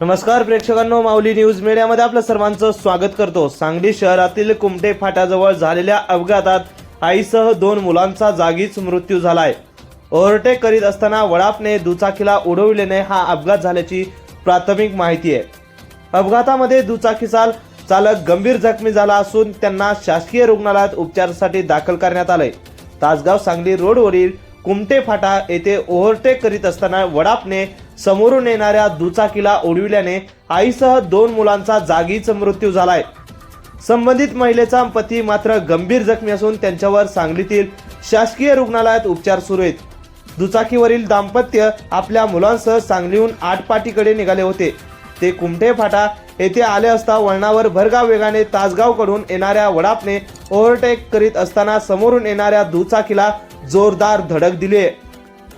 नमस्कार प्रेक्षकांनो. माऊली न्यूज मीडियामध्ये आपलं सर्वांचं स्वागत करतो. सांगली शहरातील कुमटे फाट्याजवळ झालेल्या अपघातात आईसह दोन मुलांचा जागीच मृत्यू झालाय. ओव्हरटेक करीत असताना वडापने दुचाकीला उडविल्याने हा अपघात झाल्याची प्राथमिक माहिती आहे. अपघातामध्ये दुचाकीचा चालक गंभीर जखमी झाला असून त्यांना शासकीय रुग्णालयात उपचारासाठी दाखल करण्यात आलंय. तासगाव सांगली रोडवरील कुमटे फाटा येथे ओव्हरटेक करीत असताना वडापने समोरून येणाऱ्या दुचाकीला उडविल्याने आईसह दोन मुलांचा जागीच मृत्यू झालाय. संबंधित महिलेचा पती मात्र गंभीर जखमी असून त्यांच्यावर सांगलीतील शासकीय रुग्णालयात उपचार सुरू आहेत. दुचाकीवरील दाम्पत्य आपल्या मुलांसह सांगलीहून आटपाटीकडे निघाले होते. ते कुमठे फाटा येथे आले असता वळणावर भरगाव वेगाने तासगावकडून येणाऱ्या वडापने ओव्हरटेक करीत असताना समोरून येणाऱ्या दुचाकीला जोरदार धडक दिली आहे.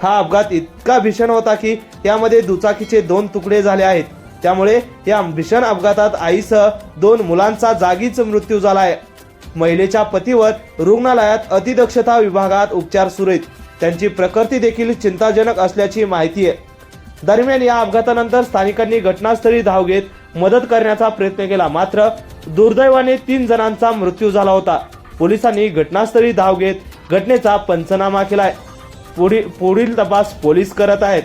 हा अपघात इतका भीषण होता की त्यामध्ये दुचाकीचे दोन तुकडे झाले आहेत. त्यामुळे या भीषण अपघातात आईसह दोन मुलांचा जागीच मृत्यू झाला आहे महिलेच्या पतीवर रुग्णालयात अतिदक्षता विभागात उपचार सुरू आहेत. त्यांची प्रकृती देखील चिंताजनक असल्याची माहिती आहे. दरम्यान या अपघातानंतर स्थानिकांनी घटनास्थळी धाव घेत मदत करण्याचा प्रयत्न केला. मात्र दुर्दैवाने तीन जणांचा मृत्यू झाला होता. पोलिसांनी घटनास्थळी धाव घेत घटनेचा पंचनामा केलाय. पुढील पुढील तपास पोलीस करत आहेत.